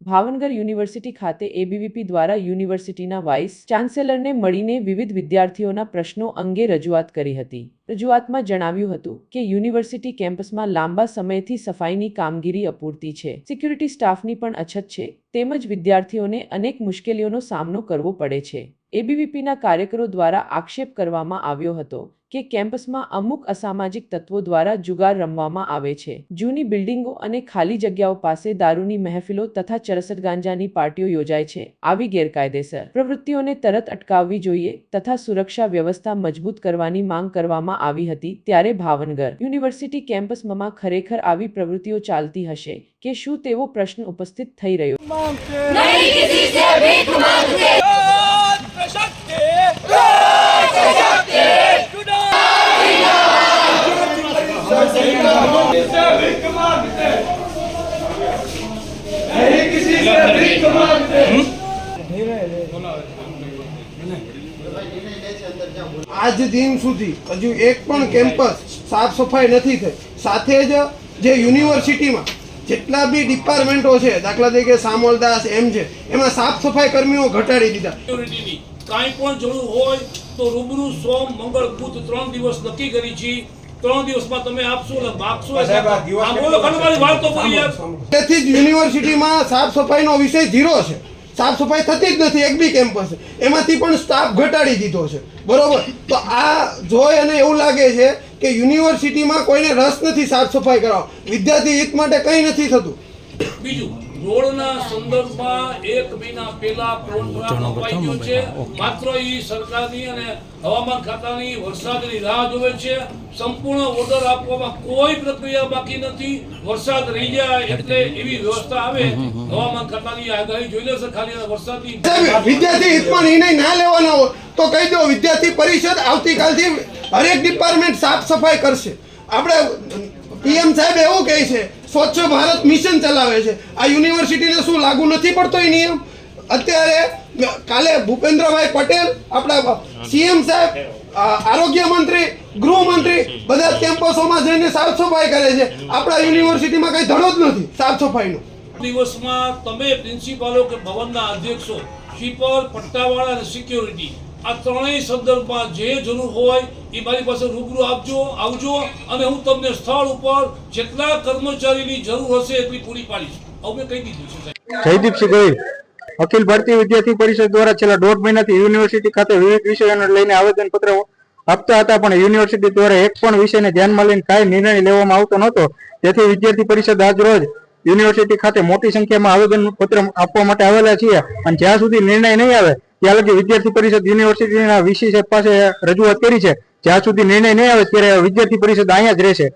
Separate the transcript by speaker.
Speaker 1: Bhavnagar university ખાતે ABVP દ્વારા યુનિવર્સિટીના વાઇસ ચાન્સેલરને મળીને વિવિધ વિદ્યાર્થીઓના પ્રશ્નો અંગે રજૂઆત કરી હતી. રજૂઆતમાં જણાવ્યું હતું કે, યુનિવર્સિટી કેમ્પસમાં લાંબા સમયથી સફાઈની કામગીરી અપૂરતી છે. સિક્યુરિટી સ્ટાફની પણ અછત છે. તેમજ વિદ્યાર્થીઓને અનેક મુશ્કેલીઓનો સામનો કરવો પડે છે. એબીવીપીના કાર્યકરો દ્વારા આક્ષેપ કરવામાં આવ્યો હતો કે કેમ્પસમાં અમુક અસામાજિક તત્વો દ્વારા જુગાર રમવામાં આવે છે. જૂની બિલ્ડિંગો અને ખાલી જગ્યાઓ પાસે દારૂની મહેફિલો તથા ચરસદ ગાંજાની પાર્ટીઓ યોજાય છે. આવી ગેરકાયદેસર પ્રવૃત્તિઓને તરત અટકાવવી જોઈએ તથા સુરક્ષા વ્યવસ્થા મજબૂત કરવાની માંગ કરવામાં આવી હતી ત્યારે ભાવનગર યુનિવર્સિટી કેમ્પસમાં ખરેખર આવી પ્રવૃત્તિઓ ચાલતી હશે કે શું તેવો પ્રશ્ન ઉપસ્થિત થઈ રહ્યો?
Speaker 2: આજ દિન સુધી હજુ એક પણ કેમ્પસ સાફ સફાઈ નથી થઈ. સાથે જ જે યુનિવર્સિટીમાં જેટલા બી ડિપાર્ટમેન્ટો છે, દાખલા તરીકે સામોલદાસ એમ છે એમાં સાફ સફાઈ કર્મીઓ ઘટાડી દીધા.
Speaker 3: કાંઈ પણ જરૂર હોય તો રૂબરૂ સોમ, મંગળ, બુધ ત્રણ દિવસ નક્કી કરી છે. ત્રણ દિવસમાં તમે આપશો એટલે માપશો વાત તો બોલી
Speaker 2: તેથી જ યુનિવર્સિટીમાં સાફ સફાઈનો વિષય ઝીરો છે. સાફ સફાઈ થતી જ નથી એક બી કેમ્પસ. એમાંથી પણ સ્ટાફ ઘટાડી દીધો છે. બરોબર? તો આ જોઈ અને એવું લાગે છે કે યુનિવર્સિટીમાં કોઈને રસ નથી સાફ સફાઈ કરાવો. વિદ્યાર્થી હિત માટે કંઈ નથી થતું.
Speaker 3: બીજું રોડના સંદર્ભમાં એક મહિના પહેલા પ્રોગ્રામ અપાઈ ગયો છે. માત્ર એ સરકારની અને હવામાન ખાતાની વરસાદની રાહ જોવે છે. સંપૂર્ણ ઓર્ડર આપવામાં કોઈ પ્રક્રિયા બાકી નથી. વરસાદ રહી જાય એટલે એવી વ્યવસ્થા આવે. હવામાન ખાતાની આગાહી જોઈ લેશે. ખાલી વરસાદની
Speaker 2: વિદ્યાર્થી હિતમાં નિર્ણય ના લેવાના હોય તો કહી દો વિદ્યાર્થી પરિષદ આવતીકાલથી હરેક ડિપાર્ટમેન્ટ સાફ સફાઈ કરશે. આપણે પીએમ સાહેબ એવું કહે છે સ્વચ્છ ભારત મિશન ચલાવે છે. આ યુનિવર્સિટીને શું લાગુ નથી પડતો એ નિયમ અત્યારે કાલે ભૂપેન્દ્રભાઈ પટેલ, આપણા સીએમ સાહેબ આરોગ્ય મંત્રી ગૃહમંત્રી બધા કેમ્પસોમાં જઈને સાફ સફાઈ કરે છે. આપણા યુનિવર્સિટીમાં કઈ ધડો જ નથી સાફ સફાઈનો.
Speaker 3: દિવસમાં તમે પ્રિન્સિપાલો કે ભવનના અધ્યક્ષો સ્વીપર પટ્ટાવાળા અને સિક્યોરિટી આ ત્રણેય સંદર્ભમાં જે જરૂર હોય એ મારી પાસે રૂબરૂ આપજો, આવજો અને હું તમને સ્થળ ઉપર જેટલા કર્મચારીની જરૂર હશે એટલી પૂરી પાડીશ. મેં કહી દીધું છે
Speaker 4: જયદીપસિંહ ગોહિલ અખિલ ભારતીય વિદ્યાર્થી પરિષદ દ્વારા છેલ્લા દોઢ મહિનાથી યુનિવર્સિટી ખાતે વિવિધ વિષયોને લઈને આવેદનપત્ર આપતા હતા, પણ યુનિવર્સિટી દ્વારા એક પણ વિષયને ધ્યાનમાં લઈને કાંઈ નિર્ણય લેવામાં આવતો નહોતો. તેથી વિદ્યાર્થી પરિષદ આજ રોજ યુનિવર્સિટી ખાતે મોટી સંખ્યામાં આવેદનપત્ર આપવા માટે આવેલા છીએ. અને જ્યાં સુધી નિર્ણય નહીં આવે ત્યાં લગી વિદ્યાર્થી પરિષદ યુનિવર્સિટીના વીસી સાહેબ પાસે રજૂઆત કરી છે. જ્યાં સુધી નિર્ણય નહીં આવે ત્યારે વિદ્યાર્થી પરિષદ અહીંયા જ રહેશે.